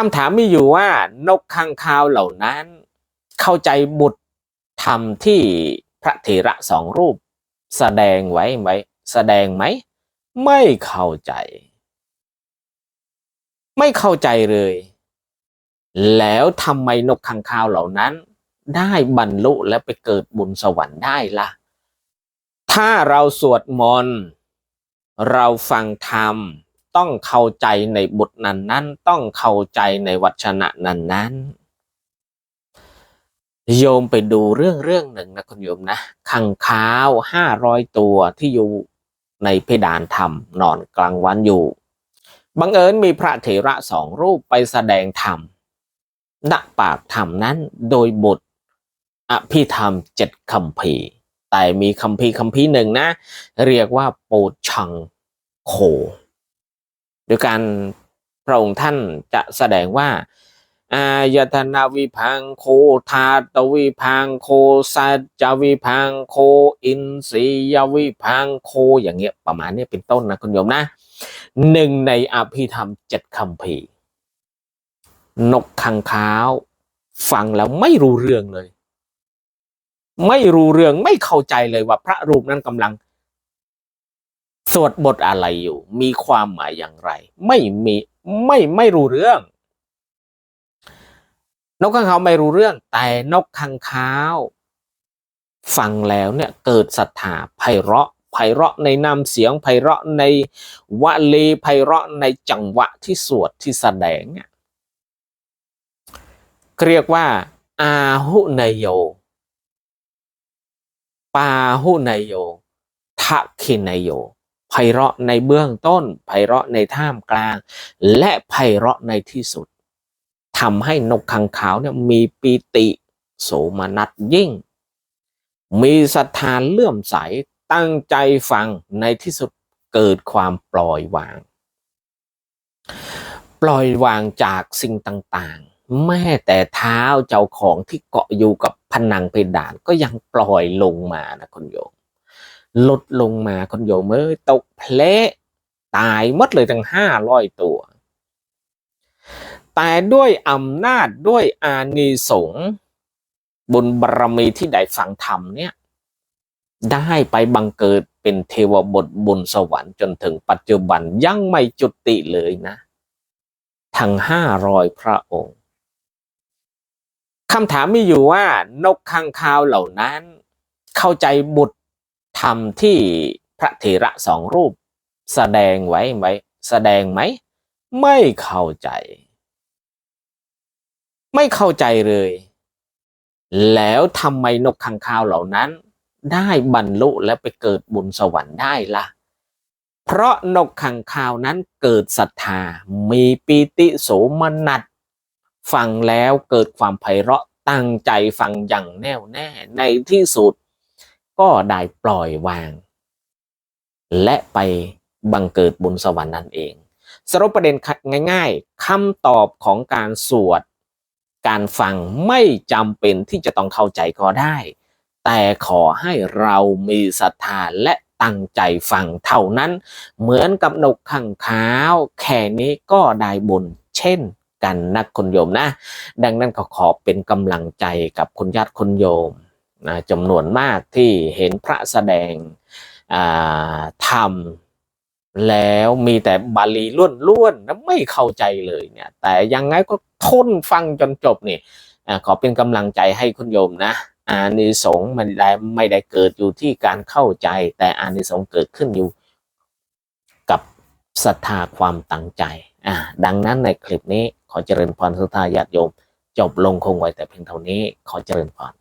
คำถามมีอยู่ว่านกข้างคาวเหล่านั้น เข้าใจบุตรธรรมที่พระเถระสองรูป แสดงไว้ไหมแสดงไหม ไม่เข้าใจ ไม่เข้าใจเลย แล้วทำไมนกข้างคาวเหล่านั้น ได้บรรลุและไปเกิดบุญสวรรค์ได้ล่ะ ถ้าเราสวดมนต์เราฟังธรรม ต้องเข้าใจในบทนั้นนั้นต้องเข้าใจในวัชนะนั้นนั้นโยมไปดูเรื่องเรื่องหนึ่งนะคุณโยมนะขังข้าวห้าร้อยตัวที่อยู่ในเพดานธรรมนอนกลางวันอยู่ บังเอิญมีพระเถระสองรูปไปแสดงธรรมณปากธรรมนั้นโดยบทอภิธรรมเจ็ดคำพีร์แต่มีคำพีร์คำพีร์หนึ่งนะ เรียกว่าโปชังโค โดยการพระองค์ท่านจะแสดงว่าอายตนาวิพังโคธาตวิพังโคสัจจวิพังโคอินทรียวิพังโคอย่างเงี้ยประมาณนี้เป็นต้นนะคุณโยมนะหนึ่งในอภิธรรมเจ็ดคำพีนกขังข้าว ฟังแล้วไม่รู้เรื่องเลย ไม่รู้เรื่องไม่เข้าใจเลยว่าพระรูปนั้นกำลัง วดบทอะไรอยู่ มีความหมายอย่างไร ไม่มีไม่ไม่รู้เรื่อง นกข้างคาไม่รู้เรื่อง แต่นกข้างคาฟังแล้วเนี่ยเกิดศรัทธาไพเราะไพเราะในนามเสียงไพเราะในวลีไพเราะในจังหวะที่สวดที่แสดงเนี่ยเรียกว่า อาหุนยโย ปาหุนยโยทะคินยโย ไพเราะในเบื้องต้น ไพเราะในท่ามกลาง และไพเราะในที่สุดทำให้นกขังขาวเนี่ยมีปีติโสมนัสยิ่ง มีศรัทธาเลื่อมใสตั้งใจฟังในที่สุดเกิดความปล่อยวาง ปล่อยวางจากสิ่งต่างๆ แม้แต่เท้าเจ้าของที่เกาะอยู่กับผนังเพดานก็ยังปล่อยลงมานะคุณโยม ลดลงมาคุณโยมเอ้ยตกเพลตายหมดเลยทั้งห้าร้อยตัว แต่ด้วยอำนาจด้วยอานิสงส์บุญบารมีที่ได้ฟังธรรมเนี่ย ได้ไปบังเกิดเป็นเทวบทบนสวรรค์จนถึงปัจจุบันยังไม่จุติเลยนะ ทั้งห้าร้อยพระองค์คำถามมีอยู่ว่านกข้างคาวเหล่านั้น เข้าใจบุตร ธรรมที่พระเถระสองรูป แสดงไว้ไหมแสดงไหม ไม่เข้าใจ ไม่เข้าใจเลย แล้วทำไมนกข้างคาวเหล่านั้น ได้บรรลุและไปเกิดบุญสวรรค์ได้ล่ะ เพราะนกขังคาวนั้นเกิดศรัทธา มีปีติโสมนัสฟังแล้วเกิดความไพเราะตั้งใจฟังอย่างแน่วแน่ในที่สุด ก็ได้ปล่อยวาง และไปบังเกิดบุญสวรรค์นั่นเอง สรุปประเด็นง่ายๆคำตอบของการสวด การฟังไม่จำเป็นที่จะต้องเข้าใจก็ได้ แต่ขอให้เรามีศรัทธาและตั้งใจฟังเท่านั้น เหมือนกับนกขังขาว แค่นี้ก็ได้บุญเช่นกันนะคุณโยมนะ ดังนั้นก็ขอเป็นกำลังใจกับคุณญาติคุณโยม นะจำนวนมากที่เห็นพระแสดงธรรมแล้วมีแต่บาลีล้วนๆนะไม่เข้าใจเลยเนี่ยแต่ยังไงก็ทนฟังจนจบนี่ขอเป็นกำลังใจให้คุณโยมนะอานิสงส์มันได้ไม่ได้เกิดอยู่ที่การเข้าใจ แต่อานิสงส์เกิดขึ้นอยู่กับศรัทธาความตั้งใจอ่าดังนั้นในคลิปนี้ขอเจริญพรสุธาญาติโยม จบลงคงไว้แต่เพียงเท่านี้ขอเจริญพร